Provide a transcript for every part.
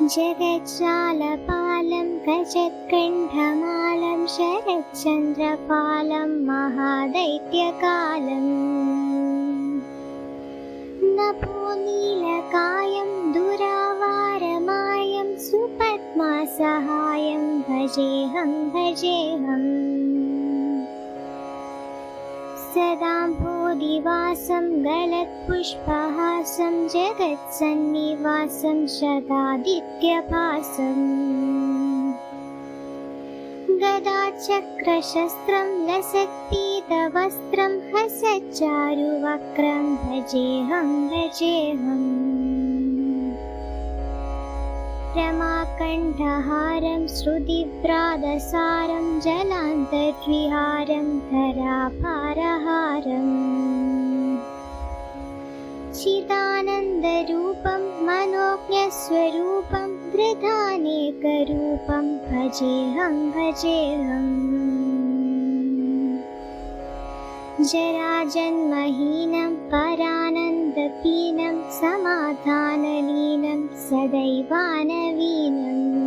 जगज्जालपालं गजत्कण्ठमालं शरच्चन्द्रपालं महादैत्यकालम् नभो नीलकायं दुरावारमायं सुपद्मासहायं भजेऽहं भजेऽहम् सदाम्भोदिवासं गलत्पुष्पहासं जगत्सन्निवासं शतादित्यभासम् गदाचक्रशस्त्रं लसत्पीतवस्त्रं हसच्चारुवक्त्रं भजेऽहं भजेऽहम् रमाकण्ठहारं श्रुतिव्रादसारं धराभारहारम्। चिदानन्दरूपं मनोज्ञस्वरूपं वृथानेकरूपं भजेऽहं भजेऽहम् जराजन्महीनं परानन्दपीनं समाधानलीनं सदैवानवीनम्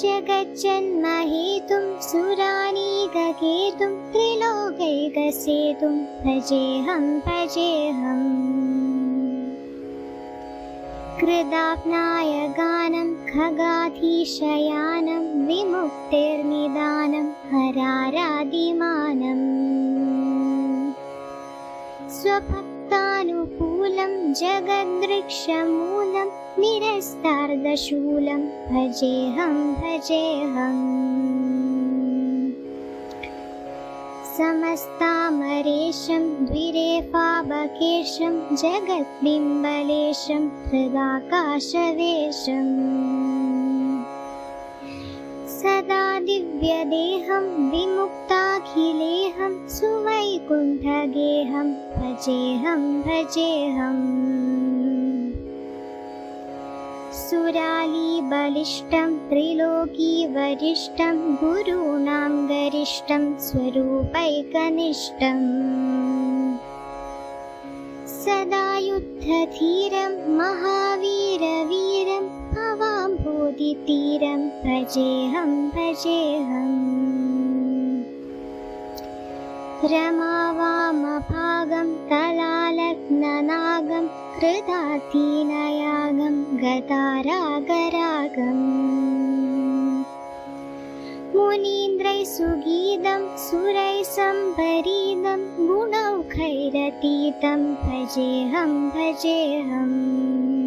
जगज्जन्महेतुं सुरानीगकेतुं त्रिलोकैकसेतुं भजेऽहं भजेऽहम् कृदाप्नाय गानं खगाधीशयानं विमुक्तिर्निदानं हरारादिमानम् स्वभक्तानुकूलं जगद्वृक्षमूलं निरस्तार्दशूलं भजेऽहं भजेऽहम् समस्तामरेशं द्विरेफाबकेशं जगद्बिम्बलेशं हृदाकाशवेशम् सदा दिव्यदेहं विमुक्ताखिलेहं सुवैकुण्ठगेहं भजेऽहं भजेऽहम् सुरालीबलिष्टं त्रिलोकीवरिष्ठं गुरूणां गरिष्ठं स्वरूपैकनिष्ठम् सदा युद्धधीरं महावीरवीरं भवाम्भोधितीरं भजेऽहं भजेऽहम् रमावामभागं तलालग्ननागं कृतार्थीनयागं गतारागरागम् मुनीन्द्रैः सुगीतं सुरैः सम्भरीतं गुणौखैरतीतं भजेऽहं भजेऽहम्